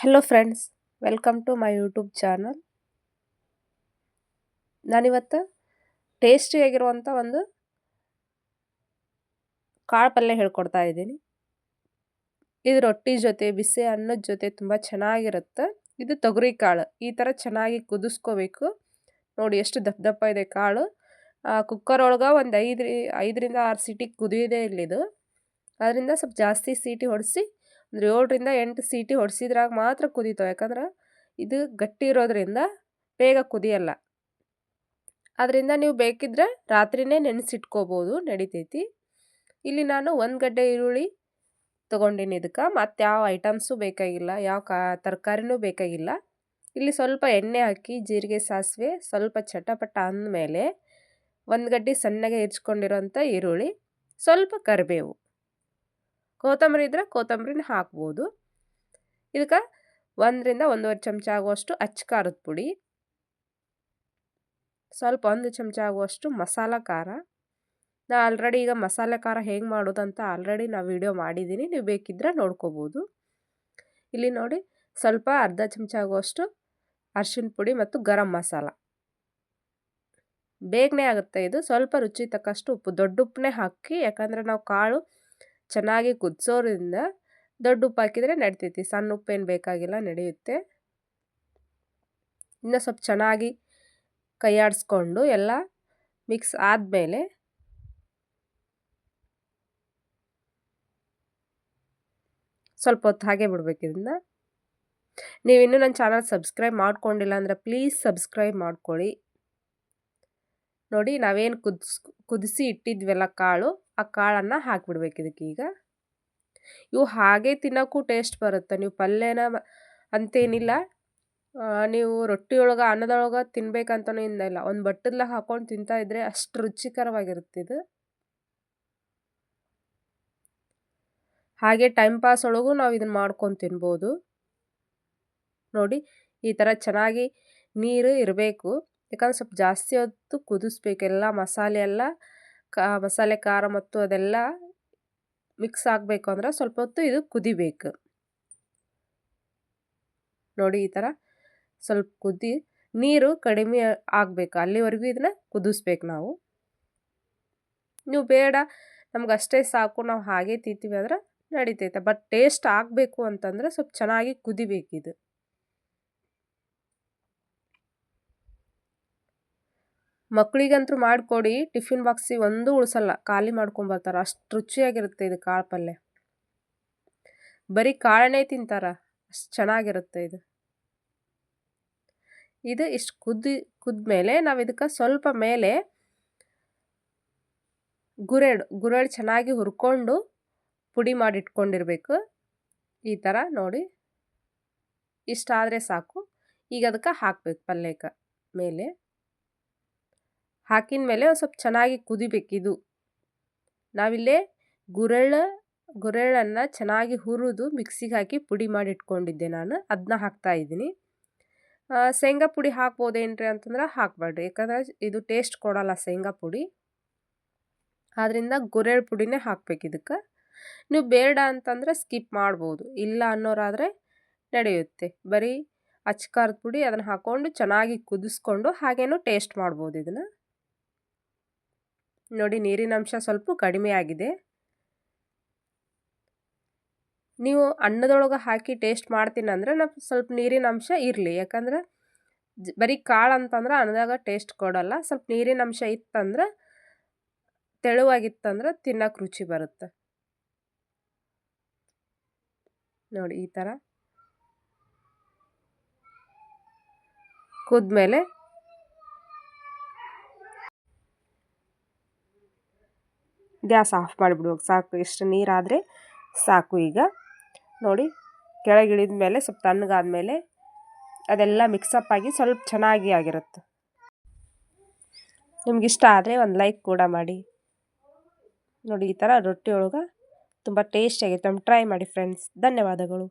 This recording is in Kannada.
Hello friends welcome to my YouTube channel ನಾನಿವತ್ತು ಟೇಸ್ಟಿಯಾಗಿರುವಂಥ ಒಂದು ಕಾಳು ಪಲ್ಯ ಹೇಳ್ಕೊಡ್ತಾ ಇದ್ದೀನಿ. ಇದು ರೊಟ್ಟಿ ಜೊತೆ, ಬಿಸಿ ಅನ್ನದ ಜೊತೆ ತುಂಬ ಚೆನ್ನಾಗಿರುತ್ತೆ. ಇದು ತೊಗರಿ ಕಾಳು, ಈ ಥರ ಚೆನ್ನಾಗಿ ಕುದಿಸ್ಕೋಬೇಕು. ನೋಡಿ ಎಷ್ಟು ದಪ್ಪ ದಪ್ಪ ಇದೆ ಕಾಳು. ಕುಕ್ಕರ್ ಒಳಗೆ ಒಂದು ಐದು ಐದರಿಂದ ಆರು ಸೀಟಿಗೆ ಕುದಿಯೋದೇ ಇಲ್ಲಿದು ಅದರಿಂದ ಸ್ವಲ್ಪ ಜಾಸ್ತಿ ಸೀಟಿ ಹೊಡೆಸಿ ಒಂದು ಏಳರಿಂದ ಎಂಟು ಸೀಟಿ ಹೊಡೆಸಿದ್ರಾಗ ಮಾತ್ರ ಕುದೀತಾವೆ ಯಾಕಂದ್ರೆ ಇದು ಗಟ್ಟಿ ಇರೋದ್ರಿಂದ ಬೇಗ ಕುದಿಯಲ್ಲ. ಅದರಿಂದ ನೀವು ಬೇಕಿದ್ರೆ ರಾತ್ರಿನೇ ನೆನೆಸಿಟ್ಕೋಬೋದು, ನಡಿತೈತಿ. ಇಲ್ಲಿ ನಾನು ಒಂದು ಗಡ್ಡೆ ಈರುಳ್ಳಿ ತೊಗೊಂಡಿನಿ ಇದಕ್ಕೆ. ಮತ್ತು ಯಾವ ಐಟಮ್ಸು ಬೇಕಾಗಿಲ್ಲ, ಯಾವ ಕಾ, ತರಕಾರಿನೂ ಬೇಕಾಗಿಲ್ಲ. ಇಲ್ಲಿ ಸ್ವಲ್ಪ ಎಣ್ಣೆ ಹಾಕಿ, ಜೀರಿಗೆ ಸಾಸಿವೆ, ಸ್ವಲ್ಪ ಚಟಪಟ ಅಂದಮೇಲೆ ಒಂದು ಗಡ್ಡೆ ಸಣ್ಣಗೆ ಹೆಚ್ಕೊಂಡಿರೋಂಥ ಈರುಳ್ಳಿ, ಸ್ವಲ್ಪ ಕರಿಬೇವು. ಕೊತ್ತಂಬರಿ ಇದ್ರೆ ಕೊತ್ತಂಬರಿನ ಹಾಕ್ಬೋದು. ಇದಕ್ಕೆ ಒಂದರಿಂದ ಒಂದೂವರೆ ಚಮಚ ಆಗುವಷ್ಟು ಅಚ್ಚ ಖಾರದ ಪುಡಿ. ಸ್ವಲ್ಪ ಒಂದು ಚಮಚ ಆಗುವಷ್ಟು ಮಸಾಲ ಖಾರ. ನಾ ಆಲ್ರೆಡಿ ಈಗ ಮಸಾಲೆ ಖಾರ ಹೇಗೆ ಮಾಡೋದಂತ ಆಲ್ರೆಡಿ ನಾ ವಿಡಿಯೋ ಮಾಡಿದ್ದೀನಿ ನೀವು ಬೇಕಿದ್ರೆ ನೋಡ್ಕೋಬೋದು. ಇಲ್ಲಿ ನೋಡಿ ಸ್ವಲ್ಪ ಅರ್ಧ ಚಮಚ ಆಗುವಷ್ಟು ಅರ್ಶಿನ ಪುಡಿ ಮತ್ತು ಗರಂ ಮಸಾಲ. ಬೇಗನೆ ಆಗುತ್ತೆ ಇದು. ಸ್ವಲ್ಪ ರುಚಿ ತಕ್ಕಷ್ಟು ಉಪ್ಪು, ದೊಡ್ಡ ಉಪ್ಪನ್ನೇ ಹಾಕಿ, ಯಾಕಂದರೆ ನಾವು ಕಾಳು ಚೆನ್ನಾಗಿ ಕುದಿಸೋದ್ರಿಂದ ದೊಡ್ಡ ಉಪ್ಪು ಹಾಕಿದರೆ ನಡಿತೈತಿ. ಸಣ್ಣ ಉಪ್ಪೇನು ಬೇಕಾಗಿಲ್ಲ ನಡೆಯುತ್ತೆ. ಇನ್ನು ಸ್ವಲ್ಪ ಚೆನ್ನಾಗಿ ಕೈಯಾಡಿಸ್ಕೊಂಡು ಎಲ್ಲ ಮಿಕ್ಸ್ ಆದಮೇಲೆ ಸ್ವಲ್ಪ ಹೊತ್ತು ಹಾಗೆ ಬಿಡ್ಬೇಕು ಇದನ್ನ. ನೀವಿನ್ನೂ ನನ್ನ ಚಾನಲ್ ಸಬ್ಸ್ಕ್ರೈಬ್ ಮಾಡ್ಕೊಂಡಿಲ್ಲ ಅಂದರೆ ಪ್ಲೀಸ್ ಸಬ್ಸ್ಕ್ರೈಬ್ ಮಾಡ್ಕೊಳ್ಳಿ. ನೋಡಿ ನಾವೇನು ಕುದಿಸ್, ಕುದಿಸಿ ಇಟ್ಟಿದ್ವಲ್ಲ ಕಾಳು. ಆ ಕಾಳನ್ನು ಹಾಕಿಬಿಡ್ಬೇಕು ಇದಕ್ಕೆ ಈಗ. ಇವು ಹಾಗೆ ತಿನ್ನೋಕ್ಕೂ ಟೇಸ್ಟ್ ಬರುತ್ತೆ. ನೀವು ಪಲ್ಯನ ಅಂತೇನಿಲ್ಲ. ನೀವು ರೊಟ್ಟಿ ಒಳಗೆ ಅನ್ನದೊಳಗೆ ತಿನ್ಬೇಕಂತನೂ ಇಲ್ಲ. ಒಂದು ಬಟ್ಟದ್ಲ ಹಾಕೊಂಡು ತಿಂತಾ ಇದ್ರೆ ಅಷ್ಟು ರುಚಿಕರವಾಗಿರುತ್ತೆ ಇದು. ಹಾಗೆ ಟೈಮ್ ಪಾಸ್ ಒಳಗೂ ನಾವು ಇದನ್ನು ಮಾಡ್ಕೊಂಡು ತಿನ್ಬೋದು. ನೋಡಿ, ಈ ಥರ ಚೆನ್ನಾಗಿ ನೀರು ಇರಬೇಕು. ಯಾಕಂದ್ರೆ ಸ್ವಲ್ಪ ಜಾಸ್ತಿ ಹೊತ್ತು ಕುದಿಸ್ಬೇಕು. ಎಲ್ಲ ಮಸಾಲೆ ಎಲ್ಲ ಕಾ, ಮಸಾಲೆ, ಖಾರ ಮತ್ತು ಅದೆಲ್ಲ ಮಿಕ್ಸ್ ಆಗಬೇಕು ಅಂದ್ರೆ ಸ್ವಲ್ಪ ಹೊತ್ತು ಇದು ಕುದಿಬೇಕು. ನೋಡಿ ಈ ಥರ ಸ್ವಲ್ಪ ಕುದಿ, ನೀರು ಕಡಿಮೆ ಆಗಬೇಕು. ಅಲ್ಲಿವರೆಗೂ ಇದನ್ನ ಕುದಿಸ್ಬೇಕು ನಾವು. ನೀವು ಬೇಡ, ನಮ್ಗೆ ಅಷ್ಟೇ ಸಾಕು, ನಾವು ಹಾಗೆ ತಿಂತೀವಿ ಅಂದ್ರೆ ನಡೀತೈತೆ. ಬಟ್ ಟೇಸ್ಟ್ ಆಗಬೇಕು ಅಂತಂದ್ರೆ ಸ್ವಲ್ಪ ಚೆನ್ನಾಗಿ ಕುದಿಬೇಕಿದು. ಮಕ್ಕಳಿಗಂತೂ ಮಾಡಿಕೊಡಿ, ಟಿಫಿನ್ ಬಾಕ್ಸಿಗೆ ಒಂದೂ ಉಳಿಸಲ್ಲ. ಖಾಲಿ ಮಾಡ್ಕೊಂಬರ್ತಾರೆ ಅಷ್ಟು ರುಚಿಯಾಗಿರುತ್ತೆ ಇದು ಕಾಳು ಪಲ್ಯ. ಬರೀ ಕಾಳನೇ ತಿಂತಾರ. ಅಷ್ಟು ಚೆನ್ನಾಗಿರುತ್ತೆ ಇದು. ಇದು ಇಷ್ಟು ಕುದ್ದಿ ಕುದ್ಮೇಲೆ ನಾವು ಇದಕ್ಕೆ ಸ್ವಲ್ಪ ಮೇಲೆ ಗುರೆಡು ಗುರೆಡು ಚೆನ್ನಾಗಿ ಹುರ್ಕೊಂಡು ಪುಡಿ ಮಾಡಿ ಇಟ್ಕೊಂಡಿರ್ಬೇಕು ಈ ಥರ ನೋಡಿ. ಇಷ್ಟಾದರೆ ಸಾಕು. ಈಗ ಅದಕ್ಕೆ ಹಾಕ್ಬೇಕು ಪಲ್ಯಕ್ಕೆ ಮೇಲೆ. ಹಾಕಿದ ಮೇಲೆ ಒಂದು ಸ್ವಲ್ಪ ಚೆನ್ನಾಗಿ ಕುದಿಬೇಕಿದು ನಾವಿಲ್ಲೇ ಗುರೆಳ್ಳ, ಗುರೆಳ್ಳನ್ನು ಚೆನ್ನಾಗಿ ಹುರಿದು ಮಿಕ್ಸಿಗೆ ಹಾಕಿ ಪುಡಿ ಮಾಡಿ ಇಟ್ಕೊಂಡಿದ್ದೆ ನಾನು. ಅದನ್ನ ಹಾಕ್ತಾ ಇದ್ದೀನಿ. ಶೇಂಗಾ ಪುಡಿ ಹಾಕ್ಬೋದೇನ್ರಿ ಅಂತಂದ್ರೆ ಹಾಕಬೇಡ್ರಿ. ಯಾಕಂದ್ರೆ ಇದು ಟೇಸ್ಟ್ ಕೊಡಲ್ಲ ಶೇಂಗಾ ಪುಡಿ. ಆದ್ದರಿಂದ ಗುರೆಳ್ ಪುಡಿನೇ ಹಾಕ್ಬೇಕು ಇದಕ್ಕೆ. ನೀವು ಬೇಡ ಅಂತಂದರೆ ಸ್ಕಿಪ್ ಮಾಡ್ಬೋದು. ಇಲ್ಲ ಅನ್ನೋರಾದರೆ ನಡೆಯುತ್ತೆ. ಬರೀ ಅಚ್ಕಾರದ ಪುಡಿ ಅದನ್ನು ಹಾಕ್ಕೊಂಡು ಚೆನ್ನಾಗಿ ಕುದಿಸ್ಕೊಂಡು ಹಾಗೇನೂ ಟೇಸ್ಟ್ ಮಾಡ್ಬೋದು ಇದನ್ನು. ನೋಡಿ ನೀರಿನ ಅಂಶ ಸ್ವಲ್ಪ ಕಡಿಮೆ ಆಗಿದೆ. ನೀವು ಅನ್ನದೊಳಗೆ ಹಾಕಿ ಟೇಸ್ಟ್ ಮಾಡ್ತೀನಿ ಅಂದರೆ ನಾವು ಸ್ವಲ್ಪ ನೀರಿನ ಅಂಶ ಇರಲಿ. ಯಾಕಂದ್ರೆ ಬರೀ ಕಾಳು ಅಂತಂದ್ರೆ ಅನ್ನದಾಗ ಟೇಸ್ಟ್ ಕೊಡೋಲ್ಲ. ಸ್ವಲ್ಪ ನೀರಿನ ಅಂಶ ಇತ್ತಂದ್ರೆ ತೆಳುವಾಗಿತ್ತಂದ್ರೆ ತಿನ್ನೋಕೆ ರುಚಿ ಬರುತ್ತೆ. ನೋಡಿ ಈ ಥರ ಕುದ್ಮೇಲೆ ಗ್ಯಾಸ್ ಆಫ್ ಮಾಡಿಬಿಡ್ಬೇಕು. ಸಾಕು ಎಷ್ಟು ನೀರಾದರೆ ಸಾಕು ಈಗ. ನೋಡಿ, ಕೆಳಗಿಳಿದ ಮೇಲೆ, ಸ್ವಲ್ಪ ತಣ್ಣಗಾದ ಮೇಲೆ ಅದೆಲ್ಲ ಮಿಕ್ಸಪ್ ಆಗಿ ಸ್ವಲ್ಪ ಚೆನ್ನಾಗಿ ಆಗಿರುತ್ತೆ. ನಿಮಗಿಷ್ಟ ಆದರೆ ಒಂದು ಲೈಕ್ ಕೂಡ ಮಾಡಿ. ನೋಡಿ, ಈ ಥರ ರೊಟ್ಟಿ ಒಳಗೆ ತುಂಬ ಟೇಸ್ಟಿಯಾಗಿತ್ತು ಟ್ರೈ ಮಾಡಿ ಫ್ರೆಂಡ್ಸ್ ಧನ್ಯವಾದಗಳು.